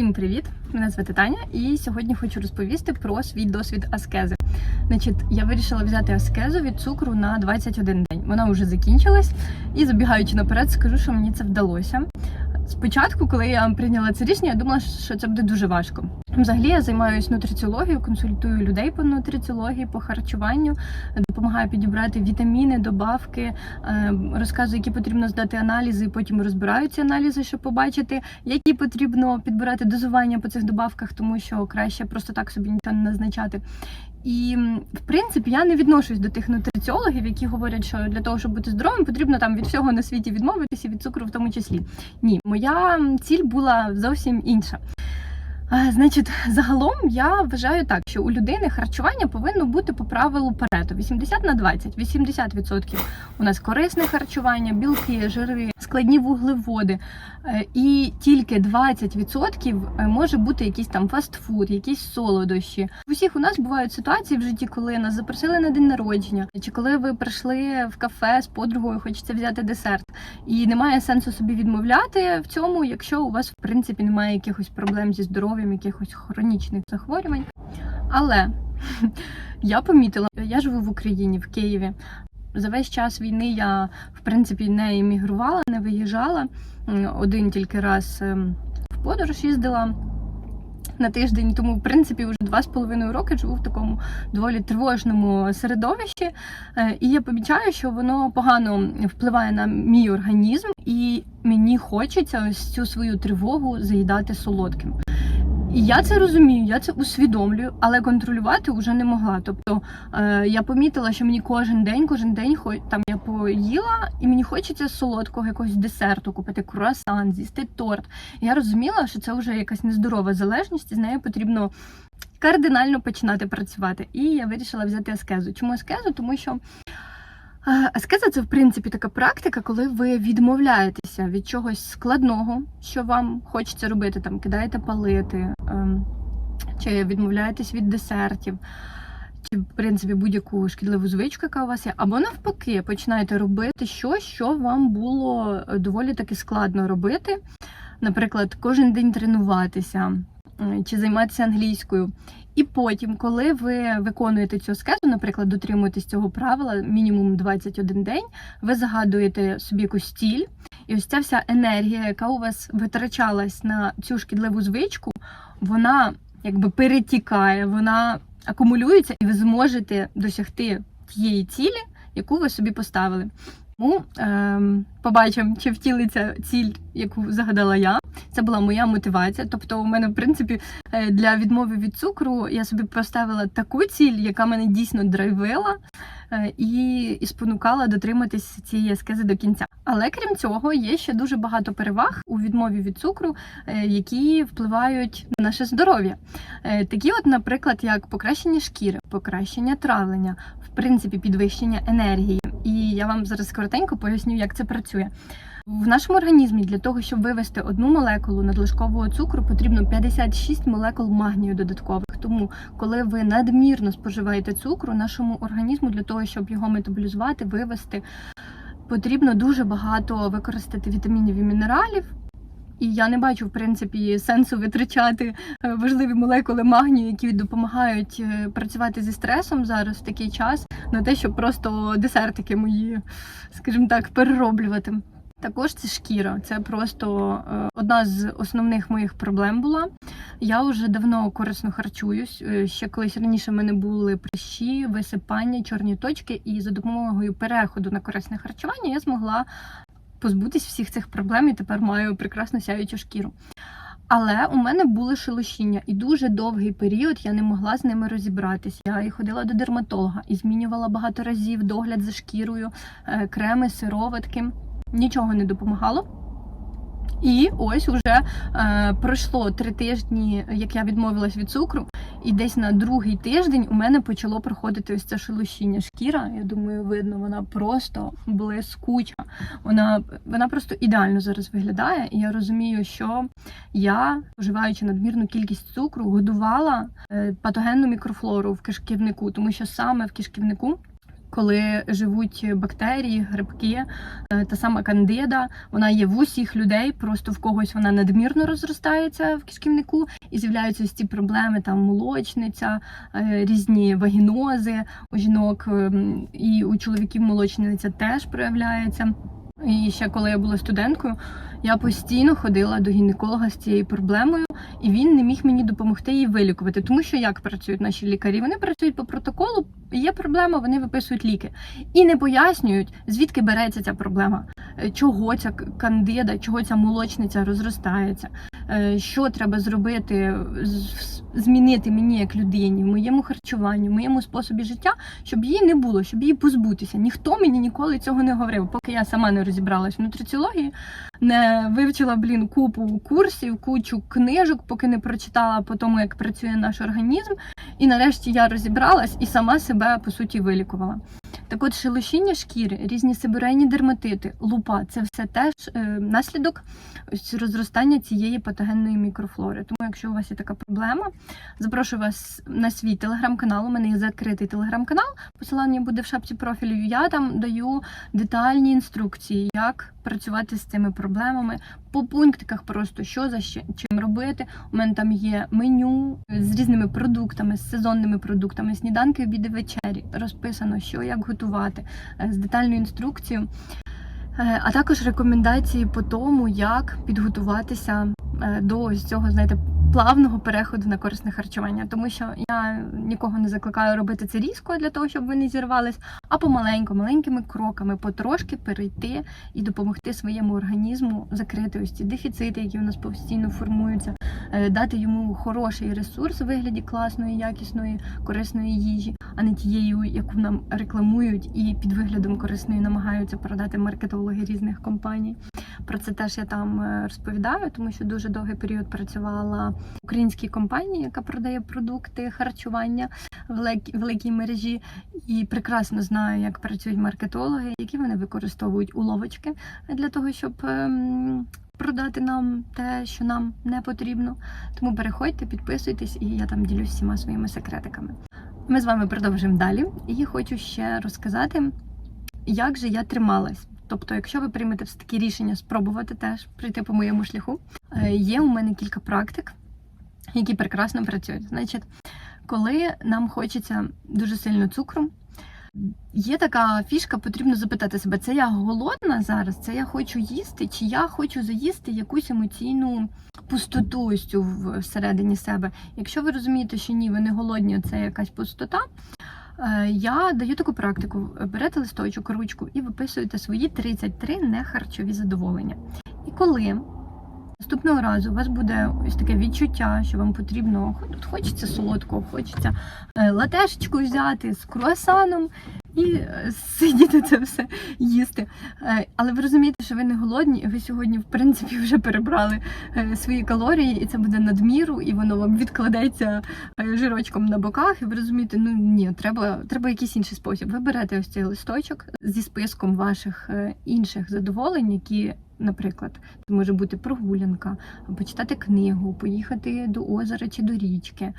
Всім привіт! Мене звати Таня, і сьогодні хочу розповісти про свій досвід аскези. Значить, я вирішила взяти аскезу від цукру на 21 день. Вона вже закінчилась, і забігаючи наперед, скажу, що мені це вдалося. Спочатку, коли я прийняла це рішення, я думала, що це буде дуже важко. Взагалі я займаюся нутриціологією, консультую людей по нутриціології, по харчуванню, допомагаю підібрати вітаміни, добавки, е, розказую, які потрібно здати аналізи, потім розбираю ці аналізи, щоб побачити, які потрібно підбирати дозування по цих добавках, тому що краще просто так собі нічого не назначати. І в принципі я не відношусь до тих нутриціологів, які говорять, що для того, щоб бути здоровим, потрібно там від всього на світі відмовитися, від цукру в тому числі. Ні, моя ціль була зовсім інша. А, Значить, загалом я вважаю так, що у людини харчування повинно бути по правилу Парето 80 на 20. 80% у нас корисне харчування, білки, жири, складні вуглеводи. Е, І тільки 20% може бути якийсь там фастфуд, якісь солодощі. В усіх у нас бувають ситуації в житті, коли нас запросили на день народження, чи коли ви прийшли в кафе з подругою, хочеться взяти десерт. І немає сенсу собі відмовляти в цьому, якщо у вас в принципі немає якихось проблем зі здоров'ям, якихось хронічних захворювань. Але я помітила, я живу в Україні, в Києві. За весь час війни я в принципі не емігрувала, не виїжджала. Один тільки раз ем, в подорож їздила на тиждень, тому в принципі вже два з половиною роки живу в такому доволі тривожному середовищі. Е, І я помічаю, що воно погано впливає на мій організм, і мені хочеться ось цю свою тривогу заїдати солодким. І я це розумію, я це усвідомлюю, але контролювати вже не могла. Тобто е, я помітила, що мені кожен день, кожен день там я поїла, і мені хочеться солодкого якогось десерту, купити круасан, з'їсти торт. Я розуміла, що це вже якась нездорова залежність, і з нею потрібно кардинально починати працювати. І я вирішила взяти аскезу. Чому аскезу? Тому що аскеза це в принципі така практика, коли ви відмовляєтеся від чогось складного, що вам хочеться робити, там кидаєте палити, ем, чи відмовляєтесь від десертів. Чи, в принципі, будь-яку шкідливу звичку, яка у вас є, або навпаки, починаєте робити щось, що вам було е, доволі таки складно робити. Наприклад, кожен день тренуватися чи займатися англійською. І потім, коли ви виконуєте цю аскезу, наприклад, дотримуєтесь цього правила мінімум 21 день, ви загадуєте собі якусь ціль, і ось ця вся енергія, яка у вас витрачалась на цю шкідливу звичку, вона якби перетікає, вона акумулюється, і ви зможете досягти тієї цілі, яку ви собі поставили. Тому ем, побачимо, чи втілиться ціль, яку загадала я. Це була моя мотивація. Тобто, у мене, в принципі, е, для відмови від цукру я собі поставила таку ціль, яка мене дійсно драйвила е, і, і спонукала дотриматись цієї аскези до кінця. Але крім цього, є ще дуже багато переваг у відмові від цукру, е, які впливають на наше здоров'я. Такі, от, наприклад, як покращення шкіри, покращення травлення, в принципі, підвищення енергії. І я вам зараз коротенько поясню, як це працює. В нашому організмі для того, щоб вивести одну молекулу надлишкового цукру, потрібно 56 молекул магнію додаткових. Тому, коли ви надмірно споживаєте цукру, нашому організму для того, щоб його метаболізувати, вивести, потрібно дуже багато використати вітамінів і мінералів. І я не бачу, в принципі, сенсу витрачати е, важливі молекули магнію, які допомагають е, працювати зі стресом зараз в такий час, на те, щоб просто десертики мої, скажімо так, перероблювати. Також це шкіра. Це просто е, одна з основних моїх проблем була. Я вже давно корисно харчуюсь. Е, Ще колись раніше в мене були прищі, висипання, чорні точки, і за допомогою переходу на корисне харчування я змогла позбутись всіх цих проблем і тепер маю прекрасно сяючу шкіру. Але у мене були шелушіння, і дуже довгий період я не могла з ними розібратися. Я і ходила до дерматолога і змінювала багато разів догляд за шкірою, е, креми, сироватки. Нічого не допомагало. І ось уже е, пройшло три тижні, як я відмовилась від цукру, і десь на другий тиждень у мене почало проходити ось це шелушіння шкіра. Я думаю, видно, вона просто блискуча. Вона, вона просто ідеально зараз виглядає. І я розумію, що я, вживаючи надмірну кількість цукру, годувала е, патогенну мікрофлору в кишківнику, тому що саме в кишківнику коли живуть бактерії, грибки, е, та сама кандида, вона є в усіх людей, просто в когось вона надмірно розростається в кишківнику і з'являються ось ці проблеми, там молочниця, е, різні вагінози у жінок ем, і у чоловіків молочниця теж проявляється. І ще коли я була студенткою, я постійно ходила до гінеколога з цією проблемою, і він не міг мені допомогти її вилікувати. Тому що як працюють наші лікарі? Вони працюють по протоколу, є проблема, вони виписують ліки і не пояснюють, звідки береться ця проблема, е, чого ця кандида, чого ця молочниця розростається, що треба зробити, змінити мені як людині, в моєму харчуванні, в моєму способі життя, щоб її не було, щоб її позбутися. Ніхто мені ніколи цього не говорив, поки я сама не розібралась в нутриціології, не вивчила блін купу курсів, кучу книжок, поки не прочитала по тому, як працює наш організм. І нарешті я розібралась і сама себе по суті вилікувала. Так от шелушіння шкіри, різні сибирейні дерматити, лупа це все теж е, наслідок розростання цієї патогенної мікрофлори. Тому, якщо у вас є така проблема, запрошую вас на свій телеграм-канал. У мене є закритий телеграм-канал. Посилання буде в шапці профілю. Я там даю детальні інструкції, як працювати з цими проблемами по пунктиках, просто що за щ- чим робити. У мене там є меню з різними продуктами, з сезонними продуктами, сніданки, обіди, вечері. Розписано, що як готувати, е, з детальною інструкцією. Е, А також рекомендації по тому, як підготуватися е, до ось цього, знаєте, плавного переходу на корисне харчування. Тому що я нікого не закликаю робити це різко для того, щоб ви не зірвались, а помаленьку, маленькими кроками, потрошки перейти і допомогти своєму організму закрити ось ці дефіцити, які у нас постійно формуються, е, дати йому хороший ресурс у вигляді класної, якісної, корисної їжі, а не тією, яку нам рекламують і під виглядом корисної намагаються продати маркетологи різних компаній. Про це теж я там е, розповідаю, тому що дуже довгий період працювала в українській компанії, яка продає продукти харчування в великій, мережі, і прекрасно знаю, як працюють маркетологи, які вони використовують уловочки для того, щоб. ем, Продати нам те, що нам не потрібно. Тому переходьте, підписуйтесь, і я там ділюсь всіма своїми секретиками. Ми з вами продовжимо далі. І хочу ще розказати, як же я трималась. Тобто, якщо ви приймете все таки рішення спробувати теж прийти по моєму шляху, е, є у мене кілька практик, які прекрасно працюють. Значить, коли нам хочеться дуже сильно цукру, є така фішка, потрібно запитати себе, це я голодна зараз, це я хочу їсти, чи я хочу заїсти якусь емоційну пустоту ось всередині себе. Якщо ви розумієте, що ні, ви не голодні, це якась пустота. Е, Я даю таку практику: берете листочок, ручку і виписуєте свої 33 нехарчові задоволення. І коли наступного разу у вас буде ось таке відчуття, що вам потрібно тут хочеться солодкого, хочеться е, латешечку взяти з круасаном і е, сидіти це все їсти. Е, Але ви розумієте, що ви не голодні, і ви сьогодні, в принципі, вже перебрали е, свої калорії, і це буде надміру, і воно вам відкладеться жирочком на боках. І ви розумієте, ну ні, треба, треба якийсь інший спосіб. Ви берете ось цей листочок зі списком ваших інших задоволень, які. Наприклад, це може бути прогулянка, почитати книгу, поїхати до озера чи до річки,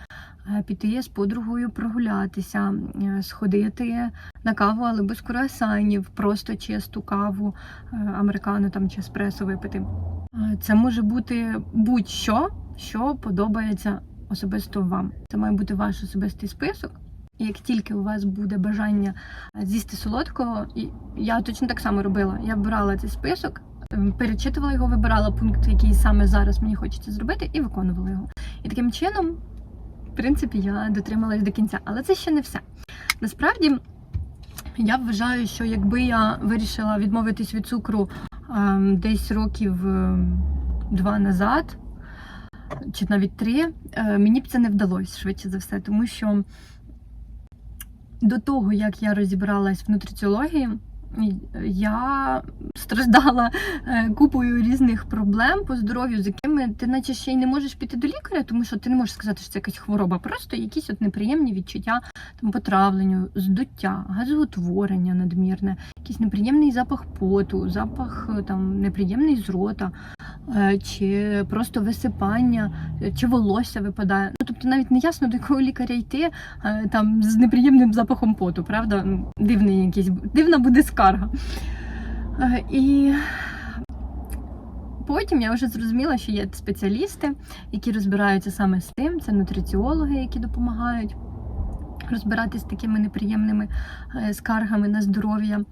піти з подругою прогулятися, сходити на каву, але без круасанів, просто чисту каву, е, американо там чи еспресо випити. Це може бути будь-що, що подобається особисто вам. Це має бути ваш особистий список. Як тільки у вас буде бажання з'їсти солодкого, і я точно так само робила. Я брала цей список, перечитувала його, вибирала пункт, який саме зараз мені хочеться зробити, і виконувала його. І таким чином, в принципі, я дотрималась до кінця. Але це ще не все. Насправді, я вважаю, що якби я вирішила відмовитись від цукру ем, десь років ем, два назад, чи навіть три, е, мені б це не вдалося швидше за все, тому що до того, як я розібралась в нутриціології, я страждала е, купою різних проблем по здоров'ю, з якими ти наче ще й не можеш піти до лікаря, тому що ти не можеш сказати, що це якась хвороба, просто якісь от неприємні відчуття там потравлення, здуття, газоутворення надмірне, якийсь неприємний запах поту, запах е, там неприємний з рота, е, чи просто висипання, чи волосся випадає. Ну тобто навіть не ясно до якого лікаря йти там з неприємним запахом поту, правда? Ну, Дивний якийсь дивна буде скарга. Е, І потім я вже зрозуміла, що є спеціалісти, які розбираються саме з тим. Це нутриціологи, які допомагають розбиратися з такими неприємними е, скаргами на здоров'я.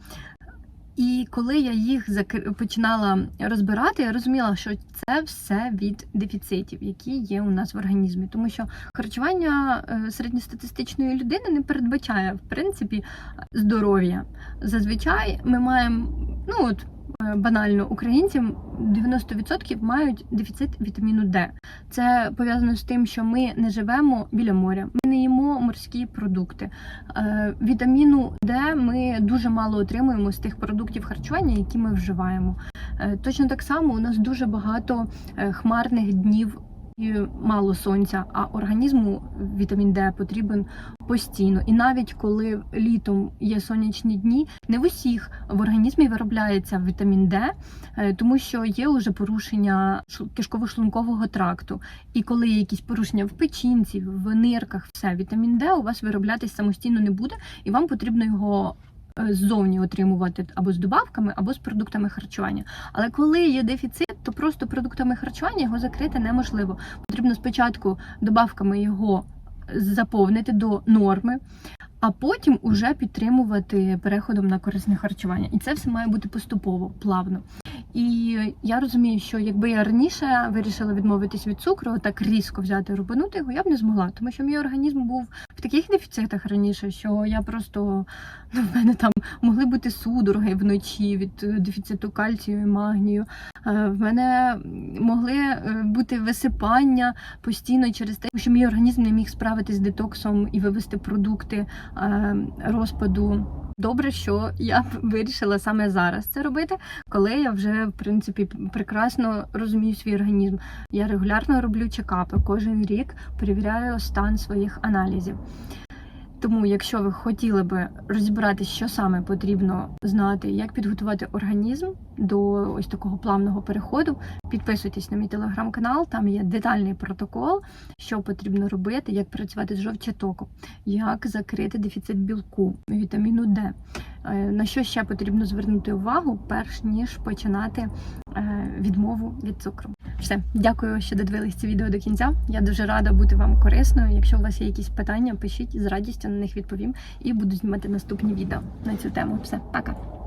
І коли я їх починала розбирати, я розуміла, що це все від дефіцитів, які є у нас в організмі. Тому що харчування е, середньостатистичної людини не передбачає в принципі здоров'я. Зазвичай ми маємо, ну от е, банально, українці 90% мають дефіцит вітаміну Д. Це пов'язано з тим, що ми не живемо біля моря, ми не їмо морські продукти. Е, Вітаміну Д ми дуже мало отримуємо з тих продуктів харчування, які ми вживаємо. Е, Точно так само у нас дуже багато хмарних днів. Мало сонця, а організму вітамін Д потрібен постійно. І навіть коли літом є сонячні дні, не в усіх в організмі виробляється вітамін Д, е, тому що є уже порушення шлу- кишково-шлункового тракту. І коли є якісь порушення в печінці, в нирках, все вітамін Д у вас вироблятись самостійно не буде, і вам потрібно його е, ззовні отримувати або з добавками, або з продуктами харчування. Але коли є дефіцит, то просто продуктами харчування його закрити неможливо. Потрібно спочатку добавками його заповнити до норми. А потім уже підтримувати переходом на корисне харчування, і це все має бути поступово, плавно. І я розумію, що якби я раніше вирішила відмовитись від цукру, так різко взяти рубанути його, я б не змогла, тому що мій організм був в таких дефіцитах раніше, що я просто ну, в мене там могли бути судороги вночі від е, дефіциту кальцію і магнію. Е, В мене могли е, бути висипання постійно через те, що мій організм не міг справитись з детоксом і вивести продукти розпаду. Добре, що я вирішила саме зараз це робити, коли я вже в принципі прекрасно розумію свій організм. Я регулярно роблю чекапи кожен рік, перевіряю стан своїх аналізів. Тому, якщо ви хотіли би розібратися, що саме потрібно знати, як підготувати організм до ось такого плавного переходу, підписуйтесь на мій телеграм-канал, там є детальний протокол, що потрібно робити, як працювати з жовчатоком, як закрити дефіцит білку, вітаміну Д. Е, На що ще потрібно звернути увагу, перш ніж починати е, відмову від цукру. Все, дякую, що додивились це відео до кінця. Я дуже рада бути вам корисною. Якщо у вас є якісь питання, пишіть з радістю на них відповім і буду знімати наступні відео на цю тему. Все, пока.